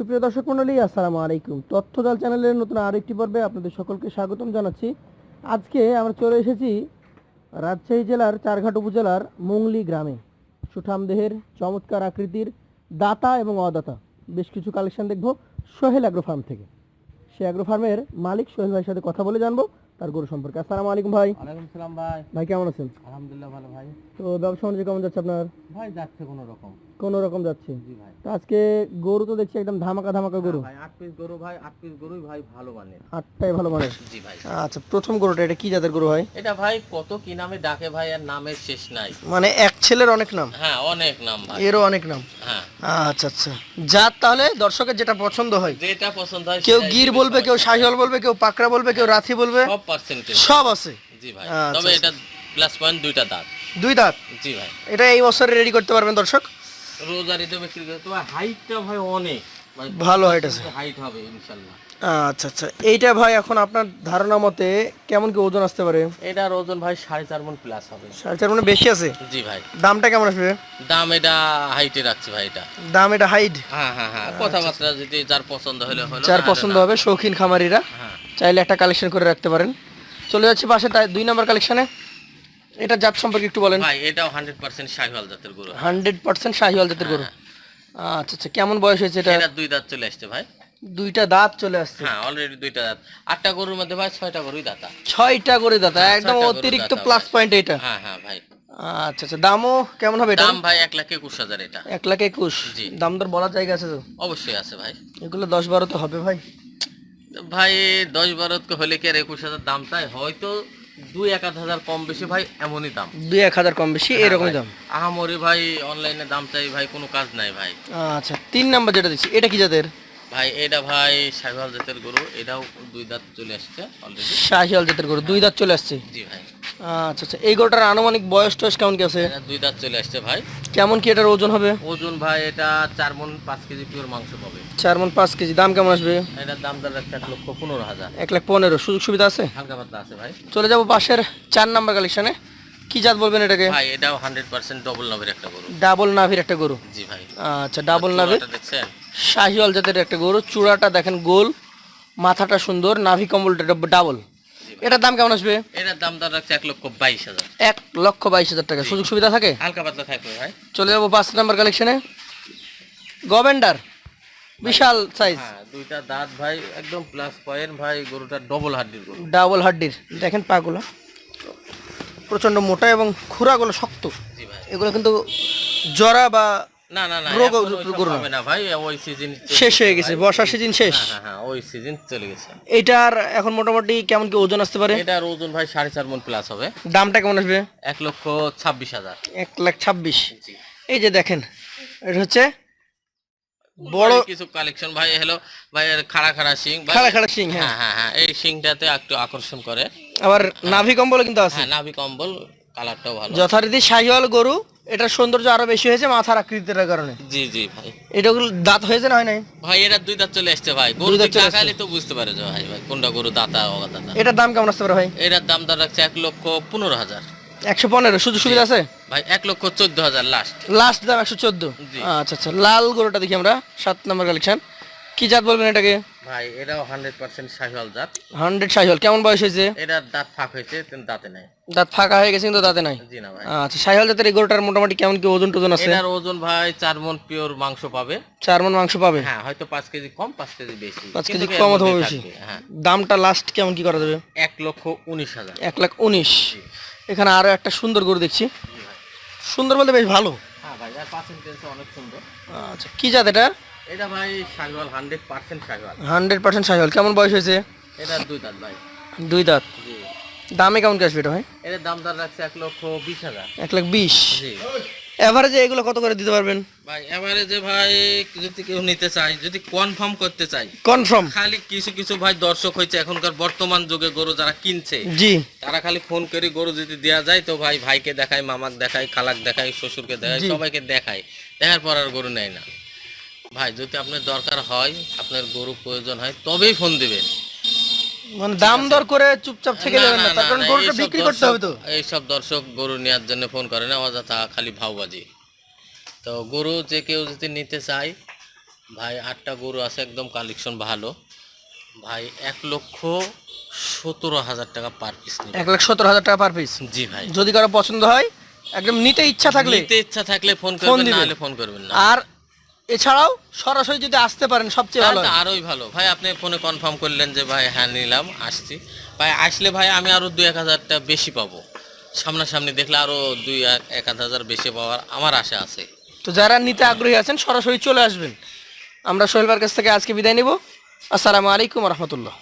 সুপ্রিয় দর্শক মণ্ডলী আসসালামু আলাইকুম। তথ্যজাল চ্যানেলের নতুন আরেকটি পর্বে আপনাদের সকলকে স্বাগতম জানাচ্ছি। আজকে আমরা চলে এসেছি রাজশাহী জেলার চারঘাট উপজেলার মুংলি গ্রামে। সুঠামদেহের চমৎকার আকৃতির দাতা এবং অদাতা। বেশ কিছু কালেকশন দেখব সোহেল অ্যাগ্রো ফার্ম থেকে। সে অ্যাগ্রো ফার্মের মালিক সোহেল ভাইয়ের সাথে কথা বলে জানব তার গরু সম্পর্কে। আসসালামু আলাইকুম ভাই। সালাম ভাই। ভাই কেমন আছেন? আলহামদুলিল্লাহ ভালো ভাই। তো ব্যবসা বাণিজ্য কেমন যাচ্ছে আপনার? ভাই যাচ্ছে কোনো রকম। কোনো রকম যাচ্ছে। জি ভাই। তো আজকে গরু তো দেখছি একদম ধামাকা ধামাকা গরু। ভাই আট পিস গরু ভাই আট পিস গরুই ভাই ভালো মানে। আটটাই ভালো মানের জি ভাই। আচ্ছা প্রথম গরুটা এটা কি জাতের গরু হয় এটা ভাই কত কি নামে ডাকে ভাই আর নামের শেষ নাই। মানে এক ছেলের অনেক নাম? হ্যাঁ অনেক নাম ভাই। এরও অনেক নাম? হ্যাঁ। আচ্ছা আচ্ছা। জাত তাহলে দর্শকের যেটা পছন্দ হয়। যেটা পছন্দ হয় কেউ গির বলবে কেউ শাহিওয়াল বলবে কেউ পাকড়া বলবে কেউ রাথি বলবে সব পার্সেন্টেজ সব আছে। জি ভাই। আচ্ছা, তবে আচ্ছা। এটা প্লাস পয়েন্ট দুইটা দাঁত। দুই দাঁত? জি ভাই। এটা এই বছরে রেডি করতে পারবেন দর্শক? বিক্রি করে তবে হাইটটা ভাই অনেক। ভালো height আছে। হাইট হবে ইনশাল্লাহ। আচ্ছা আচ্ছা। এইটা ভাই এখন আপনার ধারণা মতে কেমন কি ওজন আসতে পারে? এটার ওজন ভাই সাড়ে চার মন প্লাস হবে। সাড়ে চার মানে বেশি আছে? জি ভাই। দামটা কেমন আসবে? দাম এটা হাইটে রাখছি ভাই এটা। দাম এটা হাইট হ্যাঁ হ্যাঁ হ্যাঁ। কথাবার্তা যদি যার পছন্দ হলে হলো যার পছন্দ হবে শৌখিন খামারিরা হ্যাঁ। চাইলে একটা কালেকশন করে রাখতে পারেন। চলে যাচ্ছে পাশে তাই দুই নম্বর কালেকশনে এটা জাত সম্পর্কে একটু বলেন। ভাই এটাও হান্ড্রেড পার্সেন্ট শাহিওয়াল জাতের গরু। হান্ড্রেড পার্সেন্ট শাহিওয়াল জাতের গরু। আচ্ছা আচ্ছা কেমন বয়স হয়েছে এটা? এটা দুই দাঁত চলে আসছে ভাই। দুইটা দাঁত চলে আসছে। হ্যাঁ অলরেডি দুইটা দাঁত। আটটা গরুর মধ্যে ভাই ছয়টা গরুই দাতা। ছয়টা করে দাঁতা একদম অতিরিক্ত প্লাস পয়েন্ট এটা। হ্যাঁ হ্যাঁ ভাই। আচ্ছা আচ্ছা দামও কেমন হবে এটা? দাম ভাই এক লাখ একুশ হাজার এটা। এক লাখ একুশ। দাম দর বলার জায়গা আছে তো? অবশ্যই আছে ভাই। এগুলো দশ বারো তো হবে ভাই। ভাই দশ বারো হলে কি আর একুশ হাজার দাম তাই? হয়তো দুই এক হাজার কম বেশি ভাই এমনই দাম। দুই এক হাজার কম বেশি এরকমই দাম? আহামরি ভাই অনলাইনে দাম চাই ভাই কোনো কাজ নাই ভাই। আচ্ছা তিন নাম্বার যেটা দিচ্ছি এটা কি জাতের? ভাই এটা ভাই শাহিওয়াল জাতের গরু এটাও দুই দাঁত চলে আসছে অলরেডি শাহিওয়াল জাতের গরু দুই দাঁত চলে আসছে? জি ভাই। আচ্ছা আচ্ছা। এই গরুটার আনুমানিক বয়স টয়স কেমন কি আছে? এটা দুই দাঁত চলে আসছে ভাই। কেমন কি এটার ওজন হবে? ওজন ভাই এটা চার মন পাঁচ কেজি পিওর মাংস পাবে। চার মন পাঁচ কেজি। দাম কেমন আসবে? এটার দাম দর রাখছে এক লক্ষ পনেরো হাজার। এক লাখ পনেরো। সুযোগ সুবিধা আছে? হালকা পাতলা আছে ভাই। চলে যাব পাশের চার নাম্বার কালেকশনে কি জাত বলবেন এটাকে? ভাই এটাও হান্ড্রেড পার্সেন্ট ডবল নাভের একটা গরু। ডাবল নাভির একটা গরু? জি ভাই। আচ্ছা ডাবল নাভির দেখছেন? শাহিওয়াল জাতের একটা গরু। চূড়াটা দেখেন গোল মাথাটা সুন্দর নাভি কম্বলটা ডাবল। এটার দাম কেমন আসবে? এটার দাম দর রাখছে এক লক্ষ বাইশ হাজার। এক লক্ষ বাইশ হাজার টাকা। সুযোগ সুবিধা থাকে? হালকা পাতলা থাকবে ভাই। চলে যাব পাঁচ নাম্বার কালেকশনে গভেন্ডার বিশাল সাইজ হ্যাঁ দুইটা দাঁত ভাই একদম প্লাস পয়েন্ট ভাই গরুটা ডবল হাড্ডির ডাবল হাড্ডির। দেখেন পাগুলো। প্রচণ্ড মোটা এবং খুরাগুলো শক্ত। জি ভাই। এগুলো কিন্তু জরা বা না না না রোগ- গরু হবে না ভাই ওই সিজন শেষ হয়ে গেছে বর্ষার সিজন শেষ? হ্যাঁ হ্যাঁ হ্যাঁ ওই সিজন চলে গেছে। এইটার এখন মোটামুটি কেমন কি ওজন আসতে পারে? এটার ওজন ভাই সাড়ে চার মন প্লাস হবে। দামটা কেমন আসবে? এক লক্ষ ছাব্বিশ হাজার। এক লাখ ছাব্বিশ। এই যে দেখেন এটা হচ্ছে বড় কিছু কালেকশন ভাই হলো ভাই খাড়া খাড়া শিং খাড়া খাড়া সিং হ্যাঁ। হ্যাঁ হ্যাঁ হ্যাঁ এই শিংটাতে একটু আকর্ষণ করে। আবার নাভি কম্বল কিন্তু আছে। হ্যাঁ নাভি কম্বল কালারটাও ভালো। যথারীতি শাহিওয়াল গরু এটার সৌন্দর্য আরও বেশি হয়েছে মাথার আকৃতির কারণে। জি জি ভাই। এটা দাঁত হয়েছে না হয় নাই? ভাই এটা দুই দাঁত চলে আসছে ভাই। গরু দেখালে তো বুঝতে পারে যে ভাই ভাই কোনটা গরু দাতা অদাতা এটার দাম কেমন আসতে পারে ভাই? এটার দাম দর রাখছে এক লক্ষ পনেরো হাজার। একশো পনেরো সুযোগ সুবিধা আছে? ভাই এক লক্ষ চোদ্দ হাজার লাস্ট লাস্ট দাম একশো চোদ্দ। আচ্ছা আচ্ছা লাল গরুটা দেখি আমরা সাত নম্বর কালেকশন কি জাত বলবেন এটাকে? ভাই এটাও হান্ড্রেড পার্সেন্ট শাহিওয়াল জাত। হান্ড্রেড শাহিওয়াল। কেমন বয়স হয়েছে? এটার দাঁত ফাঁক হয়েছে কিন্তু দাঁতে নাই। দাঁত ফাঁকা হয়ে গেছে কিন্তু দাঁতে নাই? জি না ভাই। আচ্ছা শাহিওয়াল জাতের এই গরুটার মোটামুটি কেমন কি ওজন টোজন আছে? এটার ওজন ভাই চার মন পিওর মাংস পাবে। চার মন মাংস পাবে? হ্যাঁ হয়তো পাঁচ কেজি কম পাঁচ কেজি বেশি। পাঁচ কেজি কম অথবা বেশি? হ্যাঁ। দামটা লাস্ট কেমন কি করা যাবে? এক লক্ষ উনিশ হাজার। এক লাখ উনিশ। এখানে আরও একটা সুন্দর গরু দেখছি। সুন্দর বলতে বেশ ভালো। হ্যাঁ ভাই আর পার্সেন্টেজ অনেক সুন্দর। আচ্ছা কি জাত এটা এটা ভাই Sahiwal hundred percent Sahiwal. Hundred percent Sahiwal. কেমন বয়স হয়েছে? এটার দুই দাঁত ভাই। দুই দাঁত। দামে কেমন কি আসবে এটা ভাই? এটার দাম রাখছে এক লক্ষ বিশ হাজার। এক লাখ বিশ। এভারেজে এগুলো কত করে দিতে পারবেন? ভাই এবারে যে ভাই যদি কেউ নিতে যদি কনফার্ম করতে চাই কনফার্ম খালি কিছু কিছু ভাই দর্শক হয়েছে এখনকার বর্তমান যুগে গরু যারা কিনছে জি। তারা খালি ফোন করে গরু যদি দেওয়া যায় তো ভাই ভাইকে দেখায় মামাক দেখায় খালাক দেখায় শ্বশুরকে দেখায় সবাইকে দেখায়। দেখার পর আর গরু নেয় না। ভাই যদি আপনার দরকার হয় আপনার গরু প্রয়োজন হয় তবেই ফোন দিবেন। মানে দাম দর করে চুপচাপ থেকে যাবেন না, তার কারণ গরুটা বিক্রি করতে হবে তো। দর্শক- এইসব দর্শক গরু নেওয়ার জন্য ফোন করে না অযথা খালি ভাওবাজি। তো গরু যে কেউ যদি নিতে চায় ভাই আটটা গরু আছে একদম কালেকশন ভালো। ভাই এক লক্ষ সতেরো হাজার টাকা পার পিস এক লাখ সতেরো হাজার টাকা পার পিস জি ভাই। যদি কারও পছন্দ হয় একদম নিতে ইচ্ছা থাকলে নিতে ইচ্ছা থাকলে ফোন ফোন করবেন না হলে ফোন করবেন না। আর এছাড়াও সরাসরি যদি আসতে পারেন সবচেয়ে ভালো আরোই ভালো। ভাই আপনি ফোনে কনফার্ম করলেন যে ভাই হ্যাঁ নিলাম আসছি। ভাই আসলে ভাই আমি আরও দুই এক হাজারটা বেশি পাবো। সামনাসামনি দেখলে আরও দুই এক এক হাজার বেশি পাওয়ার আমার আশা আছে। তো যারা নিতে আগ্রহী আছেন সরাসরি চলে আসবেন। আমরা সোহেলবার কাছ থেকে আজকে বিদায় নিব। আসসালামু আলাইকুম রহমতুল্লাহ।